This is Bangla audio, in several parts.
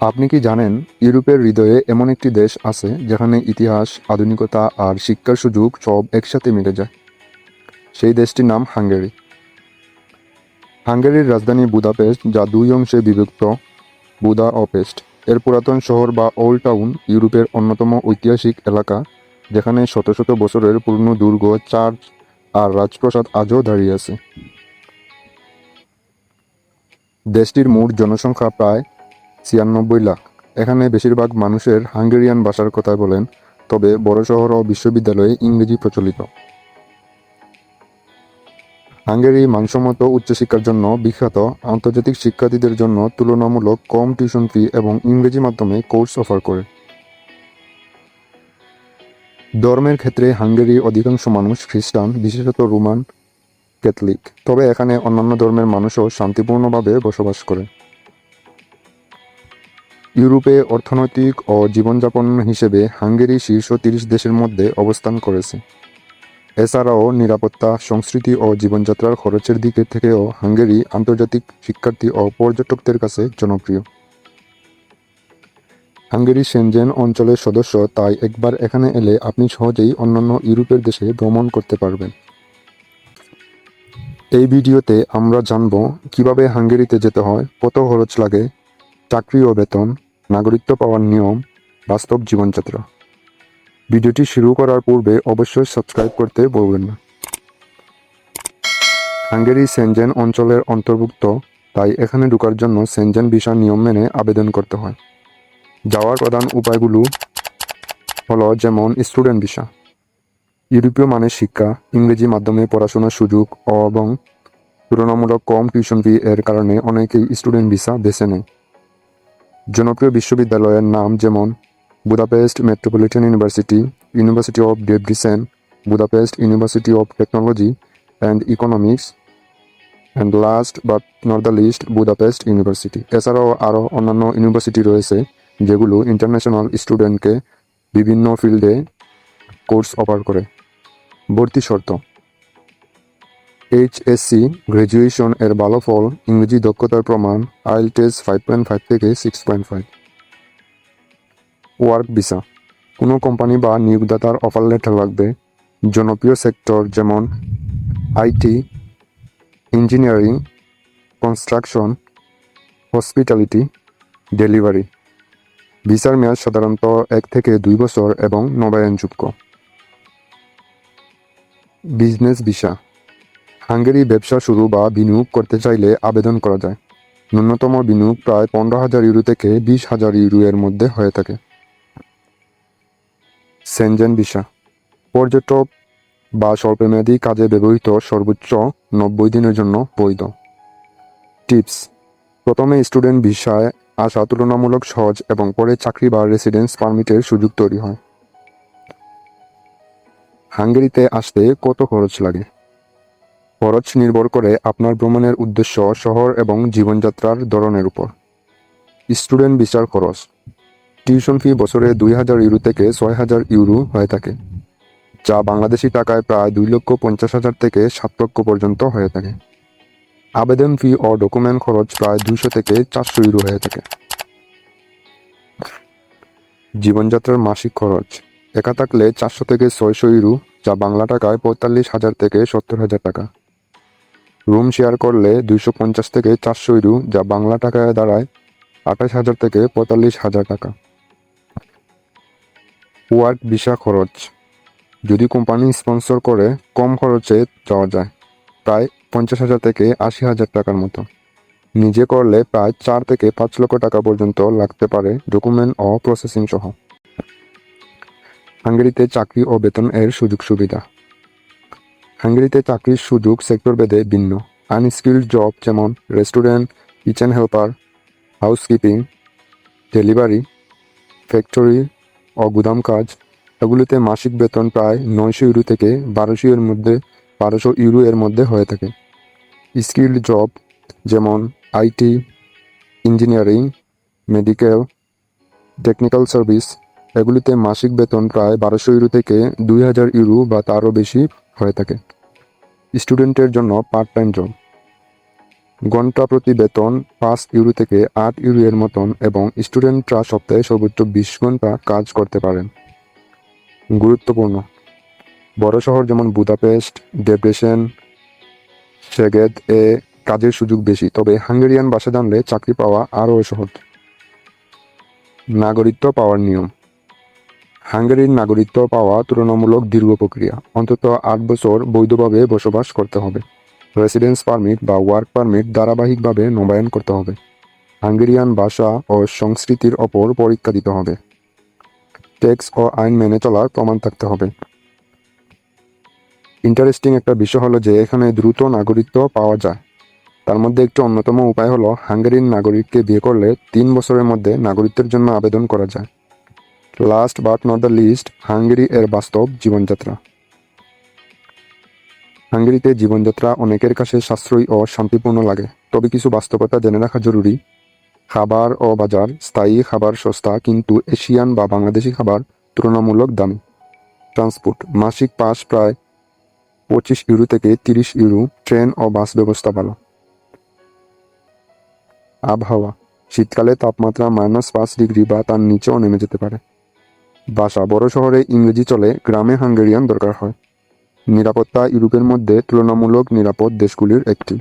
আপনি কি জানেন, ইউরোপের হৃদয়ে এমন একটি দেশ আছে যেখানে ইতিহাস, আধুনিকতা আর শিক্ষার সুযোগ সব একসাথে মিলে যায়? সেই দেশটির নাম হাঙ্গেরি। হাঙ্গেরির রাজধানী বুদাপেস্ট, যা দুই অংশে বিভক্ত, বুদা ও পেস্ট। এর পুরাতন শহর বা ওল্ড টাউন ইউরোপের অন্যতম ঐতিহাসিক এলাকা, যেখানে শত শত বছরের পুরনো দুর্গ, চার্চ আর রাজপ্রাসাদ আজও দাঁড়িয়ে আছে। দেশটির মোট জনসংখ্যা প্রায় ছিয়ানব্বই লাখ। এখানে বেশিরভাগ মানুষের হাঙ্গেরিয়ান ভাষার কথা বলেন, তবে বড় শহর ও বিশ্ববিদ্যালয়ে ইংরেজি প্রচলিত। হাঙ্গেরি মানসম্মত উচ্চশিক্ষার জন্য বিখ্যাত আন্তর্জাতিক শিক্ষার্থীদের জন্য তুলনামূলক কম টিউশন ফি এবং ইংরেজি মাধ্যমে কোর্স অফার করে। ধর্মের ক্ষেত্রে হাঙ্গেরি অধিকাংশ মানুষ খ্রিস্টান, বিশেষত রোমান ক্যাথলিক। তবে এখানে অন্যান্য ধর্মের মানুষও শান্তিপূর্ণভাবে বসবাস করে। ইউরোপে অর্থনৈতিক ও জীবনযাপন হিসেবে হাঙ্গেরি শীর্ষ তিরিশ দেশের মধ্যে অবস্থান করেছে। এছাড়াও নিরাপত্তা, সংস্কৃতি ও জীবনযাত্রার খরচের দিক থেকেও হাঙ্গেরি আন্তর্জাতিক শিক্ষার্থী ও পর্যটকদের কাছে জনপ্রিয়। হাঙ্গেরি সেনজেন অঞ্চলের সদস্য, তাই একবার এখানে এলে আপনি সহজেই অন্যান্য ইউরোপের দেশে ভ্রমণ করতে পারবেন। এই ভিডিওতে আমরা জানব কীভাবে হাঙ্গেরিতে যেতে হয়, কত খরচ লাগে, চাকরি ও বেতন নাগরিকত্ব পাওয়ার নিয়ম, বাস্তব জীবনযাত্রা। ভিডিওটি শুরু করার পূর্বে অবশ্যই সাবস্ক্রাইব করতে ভুলবেন না। হাঙ্গেরি সেনজেন অঞ্চলের অন্তর্ভুক্ত, তাই এখানে ঢোকার জন্য সেনজেন ভিসার নিয়ম মেনে আবেদন করতে হয়। যাওয়ার প্রধান উপায়গুলো হলো যেমন, স্টুডেন্ট ভিসা। ইউরোপীয় মানের শিক্ষা, ইংরেজি মাধ্যমে পড়াশোনার সুযোগ এবং তুলনামূলক কম টিউশন ফি এর কারণে অনেকেই স্টুডেন্ট ভিসা বেছে নেয়। জনপ্রিয় বিশ্ববিদ্যালয়ের নাম যেমন Budapest Metropolitan University University of Debrecen Budapest University of Technology and Economics, and last but not the least Budapest University. এছাড়াও আরও অন্যান্য ইউনিভার্সিটি রয়েছে যেগুলো ইন্টারন্যাশনাল স্টুডেন্টকে বিভিন্ন ফিল্ডে কোর্স অফার করে। ভর্তি শর্ত। এইচএসসি গ্র্যাজুয়েশন এর ভালো ফল, ইংরেজি দক্ষতার প্রমাণ আইল টেস্ট ফাইভ পয়েন্ট ফাইভ থেকে six point five work visa কোনো কোম্পানি বা নিয়োগদাতার অফার লেটার লাগবে। জনপ্রিয় সেক্টর যেমন IT engineering construction hospitality delivery ভিসার মেয়াদ সাধারণত এক থেকে দুই বছর এবং নবায়নযোগ্য বিজনেস ভিসা হাঙ্গেরি ব্যবসা শুরু বা বিনিয়োগ করতে চাইলে আবেদন করা যায়। ন্যূনতম বিনিয়োগ প্রায় পনেরো হাজার ইউরো থেকে বিশ হাজার ইউরো এর মধ্যে হয়ে থাকে। Schengen visa. পর্যটক বা স্বল্পমেয়াদী কাজে ব্যবহৃত সর্বোচ্চ নব্বই দিনের জন্য বৈধ। টিপস। প্রথমে স্টুডেন্ট ভিসায় আসা তুলনামূলক সহজ এবং পরে চাকরি বা রেসিডেন্স পারমিটের সুযোগ তৈরি হয়। হাঙ্গেরিতে আসতে কত খরচ লাগে? খরচ নির্ভর করে আপনার ভ্রমণের উদ্দেশ্য, শহর এবং জীবনযাত্রার ধরনের উপর। স্টুডেন্ট বিচার খরচ। টিউশন ফি বছরে দুই হাজার ইউরো থেকে ছয় হাজার ইউরো হয়ে থাকে। যা বাংলাদেশি টাকায় প্রায় দুই লক্ষ পঞ্চাশ হাজার থেকে সাত লক্ষ পর্যন্ত হয়ে থাকে। আবেদন ফি ও ডকুমেন্ট খরচ প্রায় দুইশো থেকে চারশো ইউরো হয়ে থাকে। জীবনযাত্রার মাসিক খরচ। একা থাকলে চারশো থেকে ছয়শো ইউরো, যা বাংলা টাকায় পঁয়তাল্লিশ হাজার থেকে সত্তর হাজার টাকা। রুম শেয়ার করলে দুইশো পঞ্চাশ থেকে চারশো ইউরো যা বাংলা টাকায় দাঁড়ায় আঠাশ হাজার থেকে পঁয়তাল্লিশ হাজার টাকা। ওয়ার্ক ভিসা খরচ। যদি কোম্পানি স্পন্সর করে, কম খরচে যাওয়া যায়, প্রায় পঞ্চাশ হাজার থেকে আশি হাজার টাকার মতো। নিজে করলে প্রায় চার থেকে পাঁচ লক্ষ টাকা পর্যন্ত লাগতে পারে ডকুমেন্ট ও প্রসেসিং সহ। হাঙ্গেরিতে চাকরি ও বেতন এর সুযোগ সুবিধা। হাঙ্গেরিতে চাকরির সুযোগ সেক্টর ভেদে ভিন্ন। আনস্কিল্ড জব যেমন restaurant kitchen helper housekeeping delivery factory ও গুদাম কাজ, এগুলিতে মাসিক বেতন প্রায় নয়শো ইউরো থেকে বারোশো এর মধ্যে, বারোশো ইউরো এর মধ্যে হয়ে থাকে। স্কিল্ড জব যেমন IT engineering medical technical service এগুলিতে মাসিক বেতন প্রায় বারোশো ইউরো থেকে দুই হাজার ইউরো বা তারও বেশি হয়ে থাকে। স্টুডেন্টের জন্য পার্ট টাইম জব। ঘণ্টা প্রতি বেতন পাঁচ ইউরো থেকে আট ইউরো এর মতন এবং স্টুডেন্টরা সপ্তাহে সর্বোচ্চ বিশ ঘণ্টা কাজ করতে পারেন। গুরুত্বপূর্ণ। বড় শহর যেমন বুদাপেস্ট, ডেপ্রেশন, সেগেদ এ কাজের সুযোগ বেশি, তবে হাঙ্গেরিয়ান ভাষা জানলে চাকরি পাওয়া আরও সহজ। নাগরিকত্ব পাওয়ার নিয়ম। হাঙ্গেরির নাগরিকত্ব পাওয়া তুলনামূলক দীর্ঘ প্রক্রিয়া। অন্তত আট বছর বৈধভাবে বসবাস করতে হবে। রেসিডেন্স পারমিট বা ওয়ার্ক পারমিট ধারাবাহিকভাবে নবায়ন করতে হবে। হাঙ্গেরিয়ান ভাষা ও সংস্কৃতির ওপর পরীক্ষা দিতে হবে। ট্যাক্স ও আইন মেনে চলার প্রমাণ থাকতে হবে। ইন্টারেস্টিং একটা বিষয় হলো যে এখানে দ্রুত নাগরিকত্ব পাওয়া যায়। তার মধ্যে একটি অন্যতম উপায় হলো হাঙ্গেরির নাগরিককে বিয়ে করলে তিন বছরের মধ্যে নাগরিকত্বের জন্য আবেদন করা যায়। Last but not the least Hungary এর বাস্তব জীবনযাত্রা। হাঙ্গেরিতে জীবনযাত্রা অনেকের কাছে সাশ্রয়ী ও শান্তিপূর্ণ লাগে। তবে কিছু বাস্তবতা জেনে রাখা জরুরি। খাবার ও বাজার, স্থায়ী খাবার সস্তা, কিন্তু এশিয়ান বা বাংলাদেশি খাবার তুলনামূলক দামি। ট্রান্সপোর্ট মাসিক পাস প্রায় পঁচিশ ইউরো থেকে তিরিশ ইউরো, ট্রেন ও বাস ব্যবস্থা ভালো। আবহাওয়া, শীতকালে তাপমাত্রা মাইনাস পাঁচ ডিগ্রি বা তার নিচেও নেমে যেতে পারে। ভাষা বড় শহরে ইংরেজি চলে, গ্রামে হাঙ্গেরিয়ান দরকার হয়। নিরাপত্তা ইউরোপের মধ্যে তুলনামূলক নিরাপদ দেশগুলির একটি।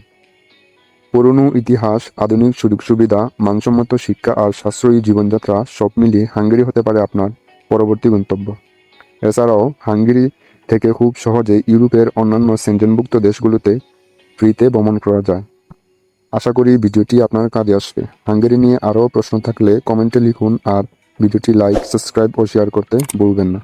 পুরনো ইতিহাস, আধুনিক সুযোগ সুবিধা মানসম্মত শিক্ষা আর সাশ্রয়ী জীবনযাত্রা সব মিলিয়ে হাঙ্গেরি হতে পারে আপনার পরবর্তী গন্তব্য। এছাড়াও, হাঙ্গেরি থেকে খুব সহজে ইউরোপের অন্যান্য সেঞ্জনভুক্ত দেশগুলোতে ফ্রিতে ভ্রমণ করা যায়। আশা করি ভিডিওটি আপনার কাজে আসবে। হাঙ্গেরি নিয়ে আরও প্রশ্ন থাকলে কমেন্টে লিখুন আর ভিডিওটি লাইক সাবস্ক্রাইব ও শেয়ার করতে ভুলবেন না